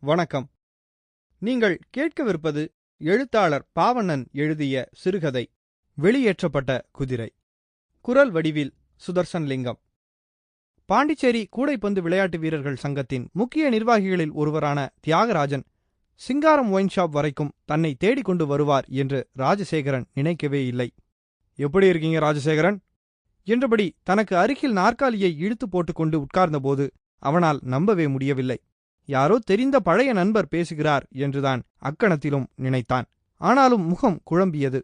வணக்கம். நீங்கள் கேட்கவிருப்பது எழுத்தாளர் பாவண்ணன் எழுதிய சிறுகதை வெளியேற்றப்பட்ட குதிரை. குரல் வடிவில் சுதர்சன் லிங்கம். பாண்டிச்சேரி கூடைப்பந்து விளையாட்டு வீரர்கள் சங்கத்தின் முக்கிய நிர்வாகிகளில் ஒருவரான தியாகராஜன் சிங்காரம் ஒயின் ஷாப் வரைக்கும் தன்னை தேடிக் கொண்டு வருவார் என்று ராஜசேகரன் நினைக்கவே இல்லை. எப்படி இருக்கீங்க ராஜசேகரன்? என்றபடி தனக்கு அருகில் நாற்காலியை இழுத்து போட்டுக்கொண்டு உட்கார்ந்தபோது அவனால் நம்பவே முடியவில்லை. யாரோ தெரிந்த பழைய நண்பர் பேசுகிறார் என்றுதான் அக்கணத்திலும் நினைத்தான். ஆனாலும் முகம் குழம்பியது.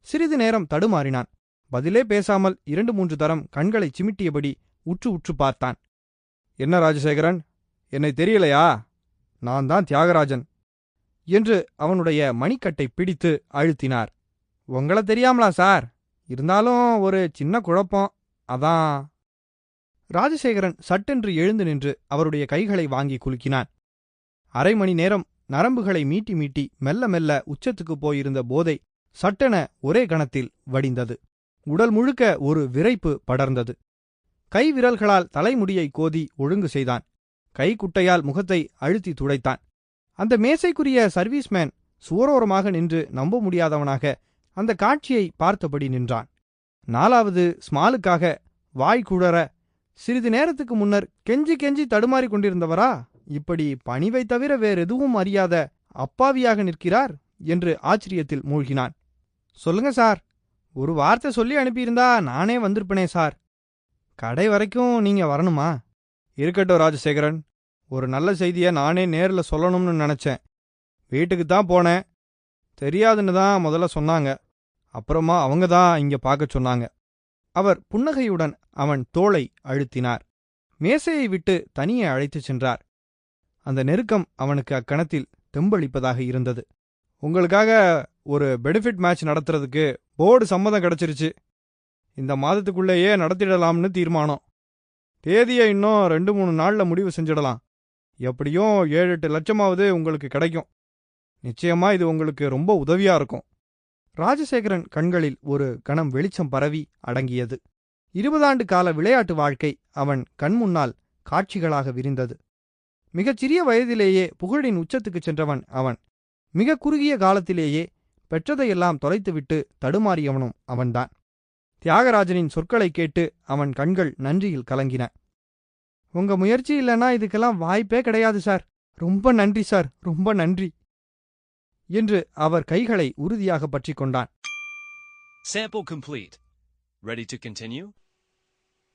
சிறிது நேரம் தடுமாறினான். பதிலே பேசாமல் இரண்டு மூன்று தரம் கண்களை சிமிட்டியபடி உற்று உற்று பார்த்தான். என்ன ராஜசேகரன்? என்னை தெரியலையா? நான் தான் தியாகராஜன் என்று அவனுடைய மணிக்கட்டை பிடித்து அழுத்தினார். உங்களை தெரியாமலா சார்? இருந்தாலும் ஒரு சின்ன குழப்பம். அதான் ராஜசேகரன் சட்டென்று எழுந்து நின்று அவருடைய கைகளை வாங்கி குலுக்கினான். அரை மணி நேரம் நரம்புகளை மீட்டி மீட்டி மெல்ல மெல்ல உச்சத்துக்குப் போயிருந்த போதை சட்டென ஒரே கணத்தில் வடிந்தது. உடல் முழுக்க ஒரு விரைப்பு படர்ந்தது. கை விரல்களால் தலைமுடியை கோதி ஒழுங்கு செய்தான். கைக்குட்டையால் முகத்தை அழுத்தி துடைத்தான். அந்த மேசைக்குரிய சர்வீஸ்மேன் சுவரோரமாக நின்று நம்ப முடியாதவனாக அந்த காட்சியை பார்த்தபடி நின்றான். நாலாவது ஸ்மாலுக்காக வாய் குழற சிறிது நேரத்துக்கு முன்னர் கெஞ்சி கெஞ்சி தடுமாறி கொண்டிருந்தவரா? இப்படி பணிவை தவிர வேறெதுவும் அறியாத அப்பாவியாக நிற்கிறார்? என்று ஆச்சரியத்தில் மூழ்கினான். சொல்லுங்க சார். ஒரு வார்த்தை சொல்லி அனுப்பியிருந்தா நானே வந்திருப்பனே சார். கடை வரைக்கும் நீங்க வரணுமா? இருக்கட்டும் ராஜசேகரன். ஒரு நல்ல செய்தியை நானே நேரில் சொல்லணும்னு நினைச்சேன். வீட்டுக்கு தான் போனேன். தெரியாதுன்னு தான் முதல்ல சொன்னாங்க. அப்புறமா அவங்க தான் இங்க பார்க்க சொன்னாங்க. அவர் புன்னகையுடன் அவன் தோளை அழுத்தினார். மேசையை விட்டு தனியே அழைத்துச் சென்றார். அந்த நெருக்கம் அவனுக்கு அக்கணத்தில் தெம்பளிப்பதாக இருந்தது. உங்களுக்காக ஒரு பெனிஃபிட் மேட்ச் நடத்துறதுக்கு போர்டு சம்மதம் கிடைச்சிருச்சு. இந்த மாதத்துக்குள்ளேயே நடத்திடலாம்னு தீர்மானம். தேதியை இன்னும் ரெண்டு மூணு நாள்ல முடிவு செஞ்சிடலாம். எப்படியும் ஏழு எட்டு லட்சமாவது உங்களுக்கு கிடைக்கும். நிச்சயமா இது உங்களுக்கு ரொம்ப உதவியா இருக்கும். ராஜசேகரன் கண்களில் ஒரு கணம் வெளிச்சம் பரவி அடங்கியது. இருபதாண்டு கால விளையாட்டு வாழ்க்கை அவன் கண்முன்னால் காட்சிகளாக விரிந்தது. மிகச்சிறிய வயதிலேயே புகழின் உச்சத்துக்குச் சென்றவன் அவன். மிக குறுகிய காலத்திலேயே பெற்றதையெல்லாம் தொலைத்துவிட்டு தடுமாறியவனும் அவன்தான். தியாகராஜனின் சொற்களை கேட்டு அவன் கண்கள் நன்றியில் கலங்கின. உங்க முயற்சி இல்லைன்னா இதுக்கெல்லாம் வாய்ப்பே கிடையாது சார். ரொம்ப நன்றி சார். ரொம்ப நன்றி. என்று அவர் கைகளை உறுதியாக பற்றிக் கொண்டான் Sample complete. Ready to continue?